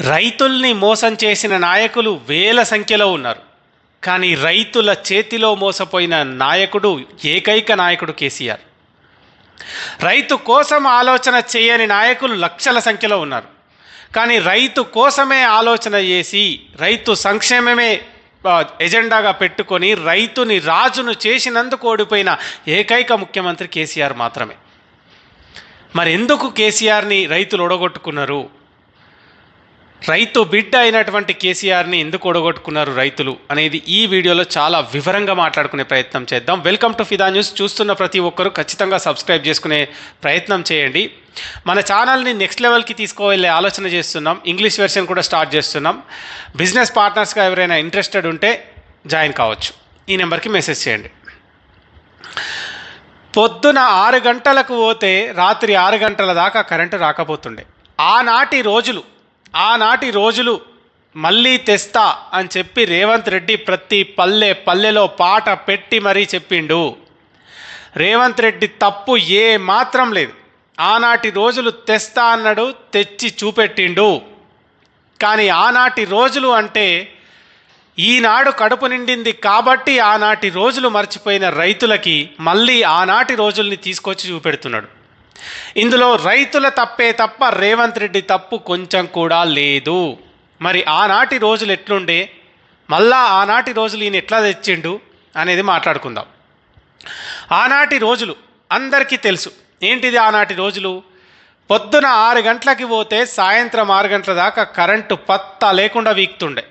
రైతుల్ని మోసం చేసిన నాయకులు వేల సంఖ్యలో ఉన్నారు. కానీ రైతుల చేతిలో మోసపోయిన నాయకుడు ఏకైక నాయకుడు కేసీఆర్. రైతు కోసం ఆలోచన చేయని నాయకులు లక్షల సంఖ్యలో ఉన్నారు. కానీ రైతు కోసమే ఆలోచన చేసి రైతు సంక్షేమమే ఎజెండాగా పెట్టుకొని రైతుని రాజును చేసినందుకు ఓడిపోయిన ఏకైక ముఖ్యమంత్రి కేసీఆర్ మాత్రమే. మరి ఎందుకు కేసీఆర్ని రైతులు ఒడగొట్టుకున్నారు రైతు బిడ్డ అయినటువంటి కేసీఆర్ని ఎందుకు ఒడగొట్టుకున్నారు రైతులు అనేది ఈ వీడియోలో చాలా వివరంగా మాట్లాడుకునే ప్రయత్నం చేద్దాం. వెల్కమ్ టు ఫిదా న్యూస్ చూస్తున్న ప్రతి ఒక్కరూ ఖచ్చితంగా సబ్స్క్రైబ్ చేసుకునే ప్రయత్నం చేయండి. మన ఛానల్ని నెక్స్ట్ లెవెల్కి తీసుకువెళ్ళే ఆలోచన చేస్తున్నాం. ఇంగ్లీష్ వెర్షన్ కూడా స్టార్ట్ చేస్తున్నాం. బిజినెస్ పార్ట్నర్స్గా ఎవరైనా ఇంట్రెస్టెడ్ ఉంటే జాయిన్ కావచ్చు. ఈ నెంబర్కి మెసేజ్ చేయండి. పొద్దున ఆరు గంటలకు పోతే రాత్రి ఆరు గంటల దాకా కరెంటు రాకపోతుండే. ఆనాటి రోజులు ఆనాటి రోజులు మళ్ళీ తెస్తా అని చెప్పి రేవంత్ రెడ్డి ప్రతి పల్లె పల్లెలో పాట పెట్టి మరీ చెప్పిండు. రేవంత్ రెడ్డి తప్పు ఏ మాత్రం లేదు. ఆనాటి రోజులు తెస్తా అన్నాడు తెచ్చి చూపెట్టిండు. కానీ ఆనాటి రోజులు అంటే ఈనాడు కడుపు నిండింది కాబట్టి ఆనాటి రోజులు మర్చిపోయిన రైతులకి మళ్ళీ ఆనాటి రోజుల్ని తీసుకొచ్చి చూపెడుతున్నాడు. ఇందులో రైతుల తప్పే తప్ప రేవంత్ రెడ్డి తప్పు కొంచెం కూడా లేదు. మరి ఆనాటి రోజులు ఎట్లుండే? మళ్ళా ఆనాటి రోజులు ఈయన ఎట్లా తెచ్చిండు? అనేది మాట్లాడుకుందాం. ఆనాటి రోజులు అందరికీ తెలుసు. ఏంటిది ఆనాటి రోజులు? పొద్దున ఆరు గంటలకి పోతే సాయంత్రం ఆరు గంటల దాకా కరెంటు పత్తా లేకుండా వీక్తుండే.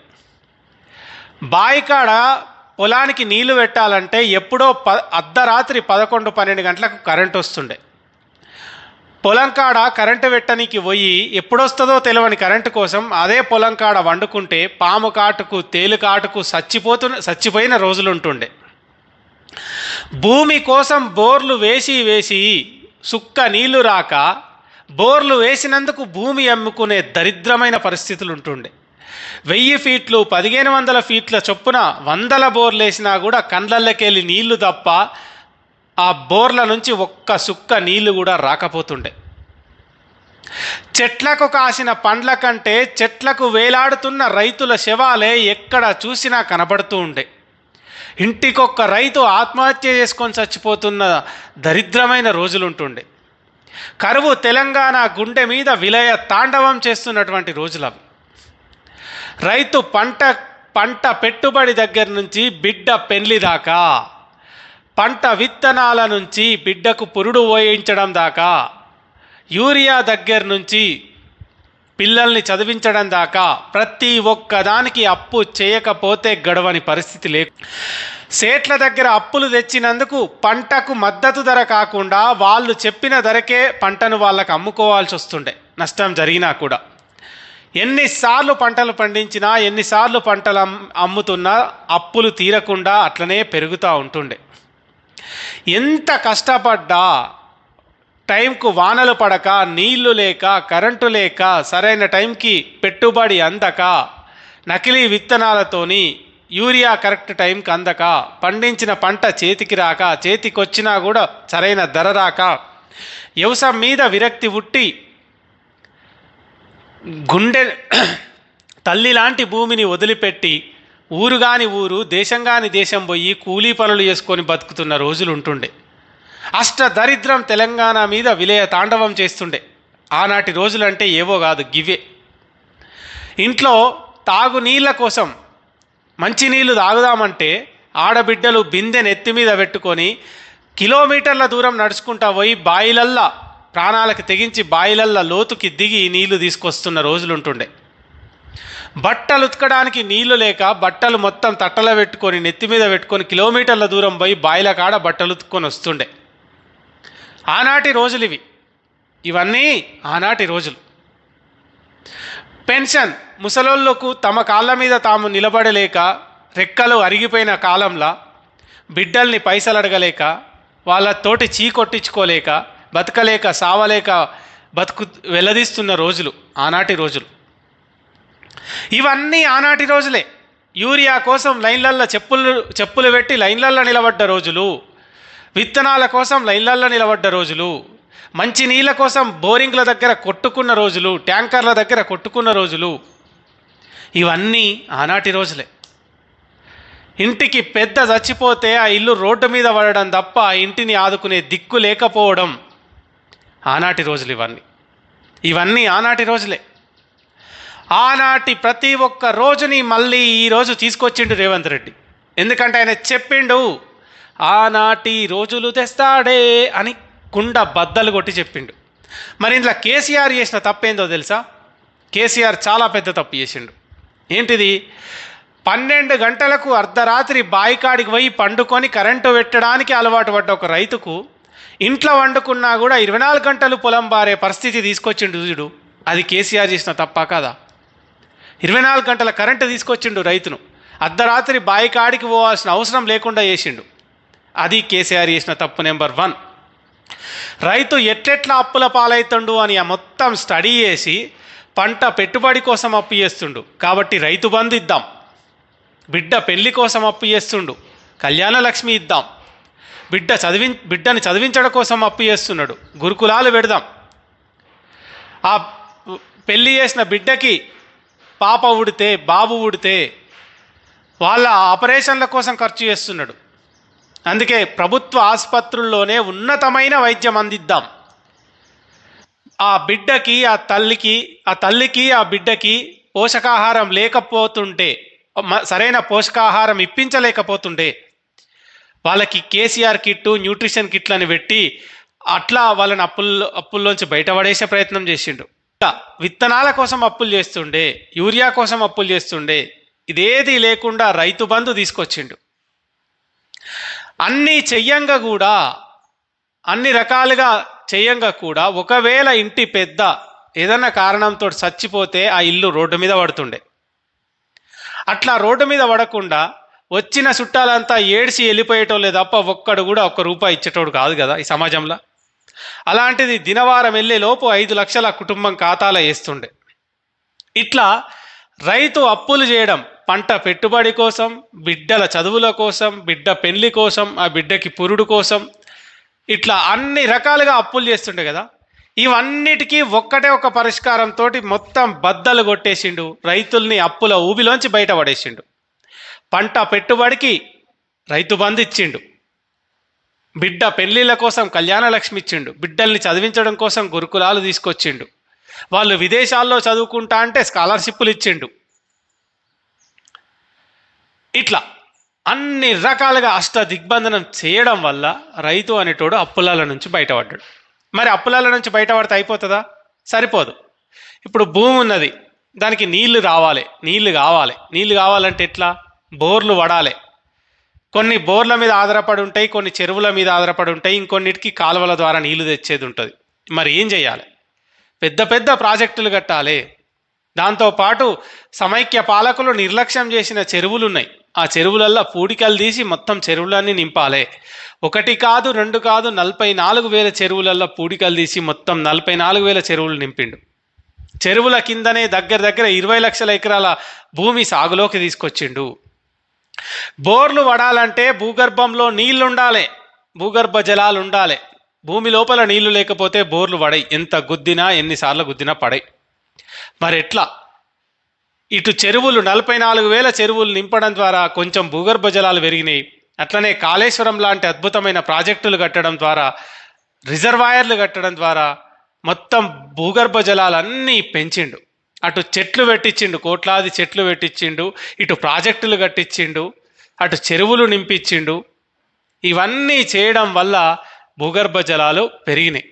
బాయికాడ పొలానికి నీళ్ళు పెట్టాలంటే ఎప్పుడో ప అర్ధరాత్రి పదకొండు పన్నెండు గంటలకు కరెంట్ వస్తుండే. పొలం కాడ కరెంటు వెట్టనికి పోయి ఎప్పుడొస్తుందో తెలియని కరెంటు కోసం అదే పొలం కాడ వండుకుంటే పాము కాటుకు తేలు కాటుకు చచ్చిపోతు చచ్చిపోయిన రోజులుంటుండే. భూమి కోసం బోర్లు వేసి వేసి సుక్క నీళ్ళు రాక బోర్లు వేసినందుకు భూమి అమ్ముకునే దరిద్రమైన పరిస్థితులు ఉంటుండే వెయ్యి ఫీట్లు పదిహేను వందల ఫీట్ల చొప్పున వందల బోర్లు వేసినా కూడా కండ్లల్లకెళ్ళి నీళ్ళు తప్ప ఆ బోర్ల నుంచి ఒక్క సుక్క నీళ్ళు కూడా రాకపోతుండే. చెట్లకు కాసిన పండ్ల కంటే చెట్లకు వేలాడుతున్న రైతుల శవాలే ఎక్కడ చూసినా కనబడుతూ ఉండే. ఇంటికొక్క రైతు ఆత్మహత్య చేసుకొని చచ్చిపోతున్న దరిద్రమైన రోజులుంటుండే. కరువు తెలంగాణ గుండె మీద విలయ తాండవం చేస్తున్నటువంటి రోజులు అవి రైతు పంట పంట పెట్టుబడి దగ్గర నుంచి బిడ్డ పెళ్ళి దాకా పంట విత్తనాల నుంచి బిడ్డకు పురుడు పోయించడం దాకా యూరియా దగ్గర నుంచి పిల్లల్ని చదివించడం దాకా ప్రతి ఒక్కదానికి అప్పు చేయకపోతే గడవని పరిస్థితి లేదు సేట్ల దగ్గర అప్పులు తెచ్చినందుకు పంటకు మద్దతు ధర కాకుండా వాళ్ళు చెప్పిన ధరకే పంటను వాళ్ళకు అమ్ముకోవాల్సి వస్తుండే. నష్టం జరిగినా కూడా. ఎన్నిసార్లు పంటలు పండించినా ఎన్నిసార్లు పంటలు అమ్ముతున్నా అప్పులు తీరకుండా అట్లనే పెరుగుతూ ఉంటుండే. ఎంత కష్టపడ్డా టైంకు వానలు పడక నీళ్ళు లేక కరెంటు లేక సరైన టైంకి పెట్టుబడి అందక నకిలీ విత్తనాలతోని యూరియా కరెక్ట్ టైంకి అందక పండించిన పంట చేతికి రాక చేతికొచ్చినా కూడా సరైన ధర రాక వ్యవసాయం మీద విరక్తి ఉట్టి గుండె తల్లి లాంటి భూమిని వదిలిపెట్టి ఊరుగాని ఊరు దేశంగాని దేశం పోయి కూలీ పనులు చేసుకొని బతుకుతున్న రోజులు ఉంటుండే. అష్ట దరిద్రం తెలంగాణ మీద విలయ తాండవం చేస్తుండే. ఆనాటి రోజులంటే ఏవో కాదు గివే ఇంట్లో తాగునీళ్ళ కోసం మంచినీళ్ళు తాగుదామంటే ఆడబిడ్డలు బిందె నెత్తి మీద పెట్టుకొని కిలోమీటర్ల దూరం నడుచుకుంటా పోయి బాయిలల్లా ప్రాణాలకు తెగించి బాయిలల్లా లోతుకి దిగి నీళ్ళు తీసుకొస్తున్న రోజులుంటుండే. బట్టలు ఉతకడానికి నీళ్ళు లేక బట్టలు మొత్తం తట్టలో పెట్టుకొని నెత్తి మీద పెట్టుకొని కిలోమీటర్ల దూరం పోయి బాయిల కాడ బట్టలు ఉతుక్కొని వస్తుండే. ఆనాటి రోజులు ఇవి. ఇవన్నీ ఆనాటి రోజులు. పెన్షన్ ముసలోళ్ళకు తమ కాళ్ళ మీద తాము నిలబడలేక రెక్కలు అరిగిపోయిన కాలంలో బిడ్డల్ని పైసలు అడగలేక వాళ్ళతోటి చీ కొట్టించుకోలేక బతకలేక సావలేక బతుకు వెల్లదీస్తున్న రోజులు ఆనాటి రోజులు. ఇవన్నీ ఆనాటి రోజులే. యూరియా కోసం లైన్లల్లో చెప్పులు చెప్పులు పెట్టి లైన్లల్లో నిలబడ్డ రోజులు. విత్తనాల కోసం లైన్లల్లో నిలబడ్డ రోజులు మంచి నీళ్ళ కోసం బోరింగ్ల దగ్గర కొట్టుకున్న రోజులు ట్యాంకర్ల దగ్గర కొట్టుకున్న రోజులు ఇవన్నీ ఆనాటి రోజులే. ఇంటికి పెద్ద చచ్చిపోతే ఆ ఇల్లు రోడ్డు మీద పడడం తప్ప ఆ ఇంటిని ఆదుకునే దిక్కు లేకపోవడం ఆనాటి రోజులు ఇవన్నీ. ఇవన్నీ ఆనాటి రోజులే. ఆనాటి ప్రతి ఒక్క రోజుని మళ్ళీ ఈరోజు తీసుకొచ్చిండు రేవంత్ రెడ్డి. ఎందుకంటే ఆయన చెప్పిండు ఆనాటి రోజులు తెస్తాడే అని కుండ బద్దలు కొట్టి చెప్పిండు. మరి ఇంట్లో కేసీఆర్ చేసిన తప్పేందో తెలుసా? కేసీఆర్ చాలా పెద్ద తప్పు చేసిండు. ఏంటిది? పన్నెండు గంటలకు అర్ధరాత్రి బాయికాడికి పోయి పండుకొని కరెంటు పెట్టడానికి అలవాటు పడ్డ ఒక రైతుకు ఇంట్లో వండుకున్నా కూడా ఇరవై నాలుగు గంటలు పొలం బారే పరిస్థితి తీసుకొచ్చిండు చూడు. అది కేసీఆర్ చేసిన తప్ప కదా? ఇరవై నాలుగు గంటల కరెంటు తీసుకొచ్చిండు రైతును. అర్ధరాత్రి బాయికాడికి పోవాల్సిన అవసరం లేకుండా చేసిండు. అది కేసీఆర్ చేసిన తప్పు నెంబర్ వన్. రైతు ఎట్లెట్లా అప్పుల పాలవుతుండు అని ఆ మొత్తం స్టడీ చేసి పంట పెట్టుబడి కోసం అప్పు చేస్తుండు. కాబట్టి రైతు బంధు ఇద్దాం. బిడ్డ పెళ్ళి కోసం అప్పు చేస్తుండు. కళ్యాణ లక్ష్మి ఇద్దాం. బిడ్డ చదివి బిడ్డని చదివించడం కోసం అప్పు చేస్తున్నాడు. గురుకులాలు పెడదాం. ఆ పెళ్ళి చేసిన బిడ్డకి పాప ఉడితే బాబు ఉడితే వాళ్ళ ఆపరేషన్ల కోసం ఖర్చు చేస్తున్నాడు. అందుకే ప్రభుత్వ ఆసుపత్రుల్లోనే ఉన్నతమైన వైద్యం అందిద్దాం. ఆ బిడ్డకి ఆ తల్లికి ఆ తల్లికి ఆ బిడ్డకి పోషకాహారం లేకపోతుంటే సరైన పోషకాహారం ఇప్పించలేకపోతుండే వాళ్ళకి కేసీఆర్ కిట్టు న్యూట్రిషన్ కిట్లని పెట్టి అట్లా వాళ్ళని అప్పుల్లో అప్పుల్లోంచి బయటపడేసే ప్రయత్నం చేసిండు. విత్తనాల కోసం అప్పులు చేస్తుండే యూరియా కోసం అప్పులు చేస్తుండే ఇదేది లేకుండా రైతు బంధు తీసుకొచ్చిండు. అన్నీ చెయ్యంగా కూడా అన్ని రకాలుగా చేయంగా కూడా ఒకవేళ ఇంటి పెద్ద ఏదన్నా కారణంతో చచ్చిపోతే ఆ ఇల్లు రోడ్డు మీద పడుతుండే. అట్లా రోడ్డు మీద పడకుండా వచ్చిన చుట్టాలంతా ఏడ్చి వెళ్ళిపోయేటోళ్ళే తప్ప ఒక్కడు కూడా ఒక్క రూపాయి ఇచ్చేటోడు కాదు కదా ఈ సమాజంలో. అలాంటిది దినవారం వెళ్ళే లోపు ఐదు లక్షల కుటుంబం ఖాతాలో వేస్తుండే. ఇట్లా రైతు అప్పులు చేయడం పంట పెట్టుబడి కోసం బిడ్డల చదువుల కోసం బిడ్డ పెళ్ళి కోసం ఆ బిడ్డకి పురుడు కోసం ఇట్లా అన్ని రకాలుగా అప్పులు చేస్తుండే కదా. ఇవన్నిటికీ ఒక్కటే ఒక పరిష్కారంతో మొత్తం బద్దలు కొట్టేసిండు రైతుల్ని అప్పుల ఊబిలోంచి బయటపడేసిండు. పంట పెట్టుబడికి రైతు బంధు ఇచ్చిండు. బిడ్డ పెళ్ళిళ్ళ కోసం కళ్యాణ లక్ష్మి ఇచ్చిండు. బిడ్డల్ని చదివించడం కోసం గురుకులాలు తీసుకొచ్చిండు. వాళ్ళు విదేశాల్లో చదువుకుంటా అంటే స్కాలర్షిప్లు ఇచ్చిండు. ఇట్లా అన్ని రకాలుగా అష్ట దిగ్బంధనం చేయడం వల్ల రైతు అనేటోడు అప్పులాల నుంచి బయటపడ్డాడు. మరి అప్పులాల నుంచి బయటపడితే అయిపోతుందా? సరిపోదు. ఇప్పుడు భూమి ఉన్నది దానికి నీళ్ళు రావాలి నీళ్ళు కావాలి. నీళ్ళు కావాలంటే ఎట్లా? బోర్లు వడాలి కొన్ని బోర్ల మీద ఆధారపడి ఉంటాయి కొన్ని చెరువుల మీద ఆధారపడి ఉంటాయి ఇంకొన్నిటికి కాలువల ద్వారా నీళ్ళు తెచ్చేది ఉంటుంది. మరి ఏం చేయాలి? పెద్ద పెద్ద ప్రాజెక్టులు కట్టాలి. దాంతోపాటు సమైక్య పాలకులు నిర్లక్ష్యం చేసిన చెరువులు ఉన్నాయి. ఆ చెరువులల్లో పూడికలు తీసి మొత్తం చెరువులన్నీ నింపాలి. ఒకటి కాదు రెండు కాదు నలభై నాలుగు వేల చెరువులల్లో పూడికలు తీసి మొత్తం నలభై నాలుగు వేల చెరువులు నింపిండు. చెరువుల కిందనే దగ్గర దగ్గర ఇరవై లక్షల ఎకరాల భూమి సాగులోకి తీసుకొచ్చిండు. బోర్లు పడాలంటే భూగర్భంలో నీళ్ళుండాలి. భూగర్భ జలాలు ఉండాలి భూమి లోపల నీళ్ళు లేకపోతే బోర్లు పడై ఎంత గుద్దినా ఎన్నిసార్లు గుద్దినా పడై మరి ఎట్లా ఇటు చెరువులు నలభై నాలుగు వేల చెరువులు నింపడం ద్వారా కొంచెం భూగర్భ జలాలు పెరిగినాయి. అట్లనే కాళేశ్వరం లాంటి అద్భుతమైన ప్రాజెక్టులు కట్టడం ద్వారా రిజర్వాయర్లు కట్టడం ద్వారా మొత్తం భూగర్భ జలాలన్నీ పెంచిండు. అటు చెట్లు పెట్టించిండు కోట్లాది చెట్లు పెట్టించిండు ఇటు ప్రాజెక్టులు కట్టించిండు అటు చెరువులు నింపించిండు. ఇవన్నీ చేయడం వల్ల భూగర్భ జలాలు పెరిగినాయి.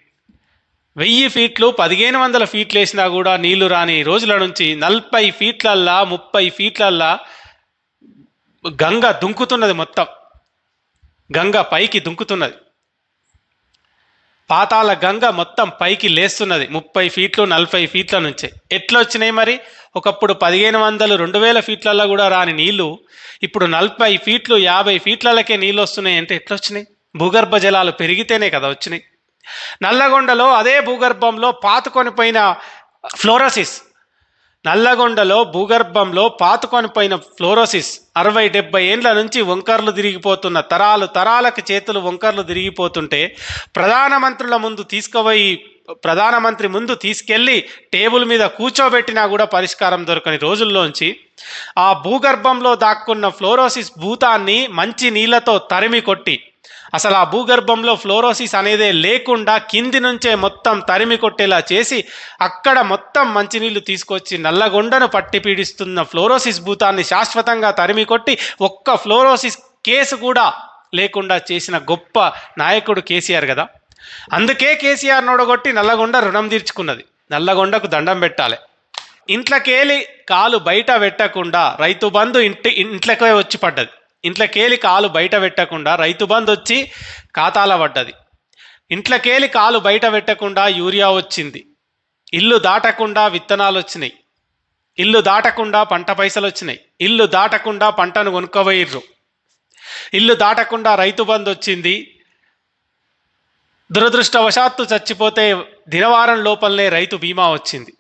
వెయ్యి ఫీట్లు పదిహేను వందల ఫీట్లు వేసినా కూడా నీళ్ళు రాని రోజుల నుంచి నలభై ఫీట్లల్లా ముప్పై ఫీట్లల్లా గంగ దుంకుతున్నది మొత్తం. గంగ పైకి దుంకుతున్నది. పాతాల గంగ మొత్తం పైకి లేస్తున్నది ముప్పై ఫీట్లు నలభై ఫీట్ల నుంచే. ఎట్లా వచ్చినాయి మరి? ఒకప్పుడు పదిహేను వందలు రెండు వేల ఫీట్లలో కూడా రాని నీళ్ళు ఇప్పుడు నలభై ఫీట్లు యాభై ఫీట్లకే నీళ్ళు వస్తున్నాయి అంటే ఎట్లా వచ్చినాయి భూగర్భ జలాలు పెరిగితేనే కదా వచ్చినాయి. నల్లగొండలో అదే భూగర్భంలో పాతుకొని పోయిన ఫ్లోరోసిస్. నల్లగొండలో భూగర్భంలో పాతుకొని పోయిన ఫ్లోరోసిస్. అరవై డెబ్బై ఏండ్ల నుంచి వంకర్లు తిరిగిపోతున్న తరాలు తరాలకు చేతులు వంకర్లు తిరిగిపోతుంటే ప్రధానమంత్రుల ముందు తీసుకుపోయి ప్రధానమంత్రి ముందు తీసుకెళ్ళి టేబుల్ మీద కూర్చోబెట్టినా కూడా పరిష్కారం దొరకని రోజుల్లోంచి ఆ భూగర్భంలో దాక్కున్న ఫ్లోరోసిస్ భూతాన్ని మంచి నీళ్ళతో తరిమి కొట్టి అసలు ఆ భూగర్భంలో ఫ్లోరోసిస్ అనేదే లేకుండా కింది నుంచే మొత్తం తరిమి కొట్టేలా చేసి అక్కడ మొత్తం మంచినీళ్ళు తీసుకొచ్చి నల్లగొండను పట్టి పీడిస్తున్న ఫ్లోరోసిస్ భూతాన్ని శాశ్వతంగా తరిమి కొట్టి ఒక్క ఫ్లోరోసిస్ కేసు కూడా లేకుండా చేసిన గొప్ప నాయకుడు కేసీఆర్ కదా. అందుకే కేసీఆర్ నోడగొట్టి నల్లగొండ రుణం తీర్చుకున్నది. నల్లగొండకు దండం పెట్టాలి. ఇంట్లోకేలి కాలు బయట పెట్టకుండా రైతు బంధు ఇంటి ఇంట్లోకే వచ్చి పడ్డది. ఇంట్లోకేలి కాలు బయట పెట్టకుండా రైతు బంధు వచ్చి ఖాతాల పడ్డది. ఇంట్లోకేలి కాలు బయట పెట్టకుండా యూరియా వచ్చింది. ఇల్లు దాటకుండా విత్తనాలు వచ్చినాయి. ఇల్లు దాటకుండా పంట పైసలు వచ్చినాయి. ఇల్లు దాటకుండా పంటను కొనుక్కోబోయిర్రు. ఇల్లు దాటకుండా రైతు బంధు వచ్చింది. దురదృష్టవశాత్తు చచ్చిపోతే దినవారం లోపలనే రైతు బీమా వచ్చింది.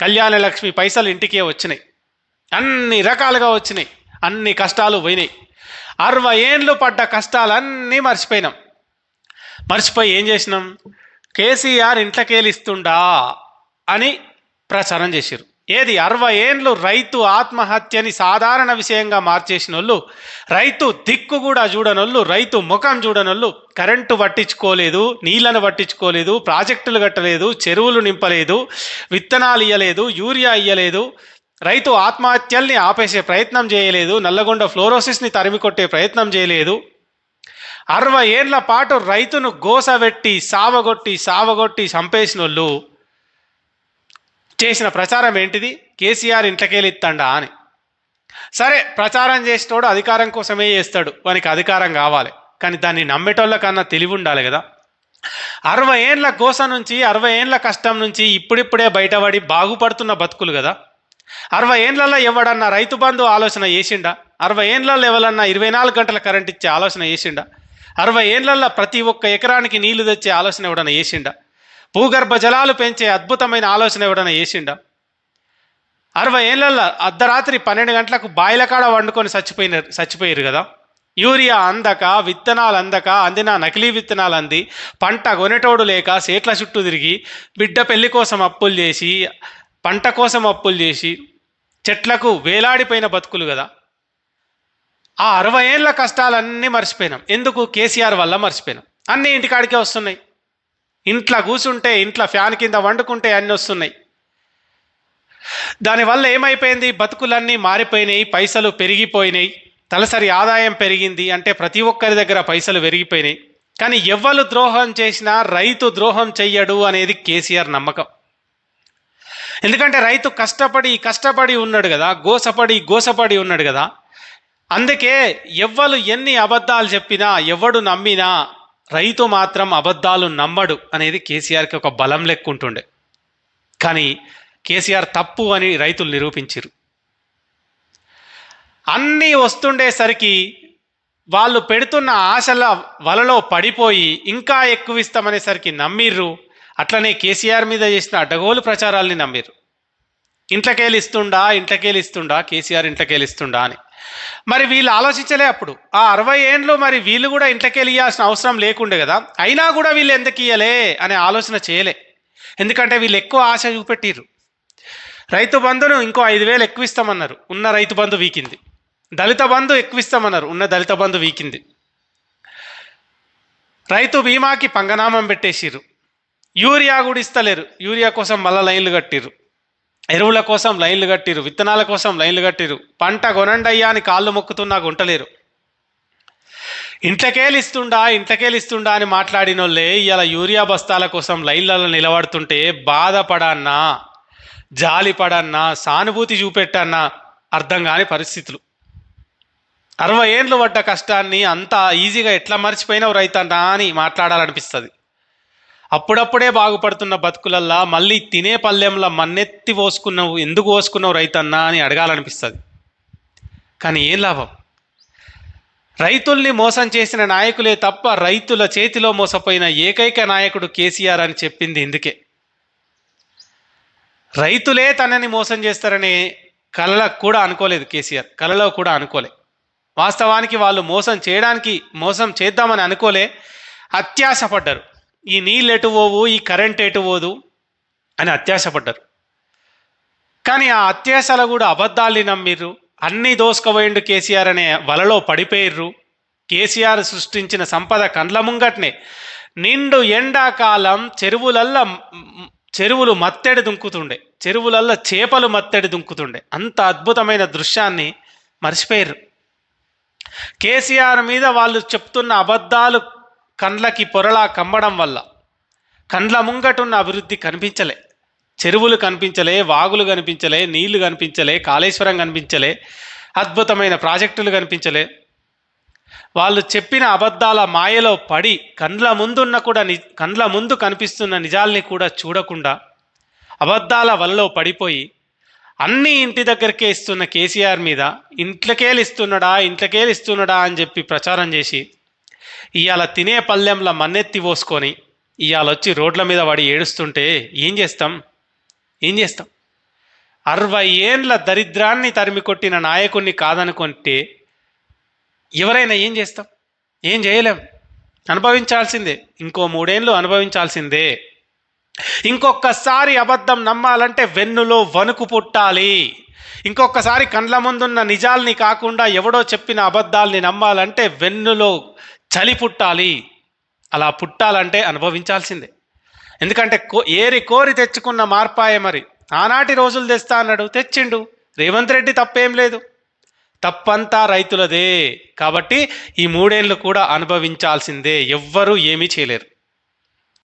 కళ్యాణ లక్ష్మి పైసలు ఇంటికే వచ్చినాయి. అన్ని రకాలుగా వచ్చినాయి. అన్ని కష్టాలు పోయినాయి. అరవై ఏండ్లు పడ్డ కష్టాలన్నీ మర్చిపోయినాం. మర్చిపోయి ఏం చేసినాం? కేసీఆర్ ఇంట్లకేలిస్తుండా అని ప్రచారం చేశారు ఏది? అరవై ఏండ్లు రైతు ఆత్మహత్యని సాధారణ విషయంగా మార్చేసిన వాళ్ళు రైతు దిక్కు కూడా చూడనోళ్ళు రైతు ముఖం చూడనోళ్ళు కరెంటు పట్టించుకోలేదు నీళ్ళను పట్టించుకోలేదు ప్రాజెక్టులు కట్టలేదు చెరువులు నింపలేదు విత్తనాలు ఇయ్యలేదు యూరియా ఇయ్యలేదు రైతు ఆత్మహత్యల్ని ఆపేసే ప్రయత్నం చేయలేదు నల్లగొండ ఫ్లోరోసిస్ని తరిమి కొట్టే ప్రయత్నం చేయలేదు. అరవై ఏండ్ల పాటు రైతును గోసబెట్టి సావగొట్టి సావగొట్టి చంపేసిన వాళ్ళు చేసిన ప్రచారం ఏంటిది? కేసీఆర్ ఇంట్లోకెళ్ళిత్తండా అని. సరే ప్రచారం చేసేటోడు అధికారం కోసమే చేస్తాడు వానికి అధికారం కావాలి. కానీ దాన్ని నమ్మేటోళ్ళ కన్నా తెలివి ఉండాలి కదా. అరవై ఏండ్ల గోస నుంచి అరవై ఏండ్ల కష్టం నుంచి ఇప్పుడిప్పుడే బయటపడి బాగుపడుతున్న బతుకులు కదా. అరవై ఏండ్లలో ఎవడన్నా రైతు బంధు ఆలోచన చేసిండా? అరవై ఏండ్లలో ఎవరన్నా ఇరవై నాలుగు గంటల కరెంట్ ఇచ్చే ఆలోచన చేసిండా? అరవై ఏండ్లలో ప్రతి ఒక్క ఎకరానికి నీళ్ళు తెచ్చే ఆలోచన ఎవడన్నా చేసిండా? భూగర్భ జలాలు పెంచే అద్భుతమైన ఆలోచన ఎవడన్నా చేసిండా? అరవై ఏళ్ళల్లో అర్ధరాత్రి పన్నెండు గంటలకు బాయిలకాడ వండుకొని చచ్చిపోయిన చచ్చిపోయారు కదా? యూరియా అందక విత్తనాలు అందక అందిన నకిలీ విత్తనాలు అంది పంట కొనేటోడు లేక సేట్ల చుట్టూ తిరిగి బిడ్డ పెళ్ళి కోసం అప్పులు చేసి పంట కోసం అప్పులు చేసి చెట్లకు వేలాడిపోయిన బతుకులు కదా. ఆ అరవై ఏళ్ళ కష్టాలన్నీ మర్చిపోయినాం. ఎందుకు? కేసీఆర్ వల్ల మర్చిపోయినాం. అన్నీ ఇంటికాడికే వస్తున్నాయి. ఇంట్లో కూర్చుంటే ఇంట్లో ఫ్యాన్ కింద వండుకుంటే అన్నీ వస్తున్నాయి. దానివల్ల ఏమైపోయింది? బతుకులన్నీ మారిపోయినాయి పైసలు పెరిగిపోయినాయి. తలసరి ఆదాయం పెరిగింది అంటే ప్రతి ఒక్కరి దగ్గర పైసలు పెరిగిపోయినాయి. కానీ ఎవ్వరు ద్రోహం చేసినా రైతు ద్రోహం చెయ్యడు అనేది కేసీఆర్ నమ్మకం. ఎందుకంటే రైతు కష్టపడి కష్టపడి ఉన్నాడు కదా గోసపడి గోసపడి ఉన్నాడు కదా. అందుకే ఎవ్వరు ఎన్ని అబద్ధాలు చెప్పినా ఎవడు నమ్మినా రైతు మాత్రం అబద్ధాలు నమ్మడు అనేది కేసీఆర్కి ఒక బలం లెక్కుంటుండే. కానీ కేసీఆర్ తప్పు అని రైతులు నిరూపించారు అన్నీ వస్తుండేసరికి వాళ్ళు పెడుతున్న ఆశల వలలో పడిపోయి ఇంకా ఎక్కువ ఇస్తామనేసరికి నమ్మిర్రు. అట్లనే కేసీఆర్ మీద చేసిన అడ్డగోలు ప్రచారాల్ని నమ్మిర్రు. ఇంట్లోకేళ్ళు ఇస్తుండా ఇంట్లోకేళ్ళు ఇస్తుండా కేసీఆర్ ఇంట్లకేలిస్తుండా ఇస్తుండా అని. మరి వీళ్ళు ఆలోచించలే అప్పుడు. ఆ అరవై ఏండ్లు మరి వీళ్ళు కూడా ఇంట్లోకెళ్ళి అవసరం లేకుండే కదా. అయినా కూడా వీళ్ళు ఎందుకు ఇయ్యలే అనే ఆలోచన చేయలే. ఎందుకంటే వీళ్ళు ఎక్కువ ఆశ చూపెట్టిర్రు. రైతు బంధును ఇంకో ఐదు వేలు ఎక్కువ ఇస్తామన్నారు ఉన్న రైతు బంధు వీకింది. దళిత బంధు ఎక్కువ ఇస్తామన్నారు ఉన్న దళిత బంధు వీకింది. రైతు బీమాకి పంగనామం పెట్టేసిర్రు. యూరియా కూడా ఇస్తలేరు. యూరియా కోసం మళ్ళీ లైన్లు కట్టిర్రు. ఎరువుల కోసం లైన్లు కట్టిరు విత్తనాల కోసం లైన్లు కట్టిరు పంట కొనండయ్యా అని కాళ్ళు మొక్కుతున్నా గుంటలేరు. ఇంట్లకేలు ఇస్తుండా ఇంట్లోకేలు ఇస్తుండా అని మాట్లాడిన వాళ్ళే ఇలా యూరియా బస్తాల కోసం లైన్లలో నిలబడుతుంటే బాధపడన్నా జాలి పడన్నా సానుభూతి చూపెట్టన్నా అర్థం కాని పరిస్థితులు. అరవై ఏండ్లు పడ్డ కష్టాన్ని అంత ఈజీగా ఎట్లా మర్చిపోయినావు రైతన్నా అని మాట్లాడాలనిపిస్తుంది. అప్పుడప్పుడే బాగుపడుతున్న బతుకులల్లా మళ్ళీ తినే పల్లెంలో మన్నెత్తి పోసుకున్నావు ఎందుకు పోసుకున్నావు రైతన్నా అని అడగాలనిపిస్తుంది. కానీ ఏం లాభం? రైతుల్ని మోసం చేసిన నాయకులే తప్ప రైతుల చేతిలో మోసపోయిన ఏకైక నాయకుడు కేసీఆర్ అని చెప్పింది ఇందుకే. రైతులే తనని మోసం చేస్తారనే కళలకు కూడా అనుకోలేదు కేసీఆర్. కలలో కూడా అనుకోలే. వాస్తవానికి వాళ్ళు మోసం చేయడానికి మోసం చేద్దామని అనుకోలే. అత్యాశపడ్డారు. ఈ నీళ్ళు ఎటు పోవు ఈ కరెంట్ ఎటు పోదు అని అత్యాశపడ్డారు. కానీ ఆ అత్యాశలు కూడా అబద్ధాల్ని నమ్మిర్రు. అన్నీ దోసుకుపోయిండు కేసీఆర్ అనే వలలో పడిపోయిర్రు. కేసీఆర్ సృష్టించిన సంపద కండ్ల ముంగట్నే నిండు ఎండాకాలం చెరువులల్లా చెరువులు మత్తెడి దుంకుతుండే. చెరువులల్లో చేపలు మత్తెడి దుంకుతుండే. అంత అద్భుతమైన దృశ్యాన్ని మర్చిపోయారు కేసీఆర్ మీద వాళ్ళు చెప్తున్న అబద్ధాలు కండ్లకి పొరలా కమ్మడం వల్ల కండ్ల ముంగటున్న అభివృద్ధి కనిపించలే. చెరువులు కనిపించలే వాగులు కనిపించలే నీళ్ళు కనిపించలే కాళేశ్వరం కనిపించలే అద్భుతమైన ప్రాజెక్టులు కనిపించలే. వాళ్ళు చెప్పిన అబద్ధాల మాయలో పడి కండ్ల ముందున్న కూడా ని కండ్ల ముందు కనిపిస్తున్న నిజాల్ని కూడా చూడకుండా అబద్ధాల వలలో పడిపోయి అన్నీ ఇంటి దగ్గరికే ఇస్తున్న కేసీఆర్ మీద ఇంట్లకేలు ఇస్తున్నాడా ఇంట్లకేలు ఇస్తున్నాడా అని చెప్పి ప్రచారం చేసి ఇవాళ తినే పల్లెంలో మన్నెత్తి పోసుకొని ఇవాళ వచ్చి రోడ్ల మీద పడి ఏడుస్తుంటే ఏం చేస్తాం? ఏం చేస్తాం? అరవై ఏండ్ల దరిద్రాన్ని తరిమి కొట్టిన నాయకుణ్ణి కాదనుకుంటే ఎవరైనా ఏం చేస్తాం? ఏం చేయలేం. అనుభవించాల్సిందే. ఇంకో మూడేళ్ళు అనుభవించాల్సిందే. ఇంకొకసారి అబద్ధం నమ్మాలంటే వెన్నులో వణుకు పుట్టాలి. ఇంకొకసారి కండ్ల ముందున్న నిజాల్ని కాకుండా ఎవడో చెప్పిన అబద్ధాల్ని నమ్మాలంటే వెన్నులో చలి పుట్టాలి. అలా పుట్టాలంటే అనుభవించాల్సిందే. ఎందుకంటే కో ఏరి కోరి తెచ్చుకున్న మార్పాయే మరి. ఆనాటి రోజులు తెస్తా అన్నాడు తెచ్చిండు. రేవంత్ రెడ్డి తప్పేం లేదు. తప్పంతా రైతులదే. కాబట్టి ఈ మూడేళ్ళు కూడా అనుభవించాల్సిందే. ఎవ్వరూ ఏమీ చేయలేరు.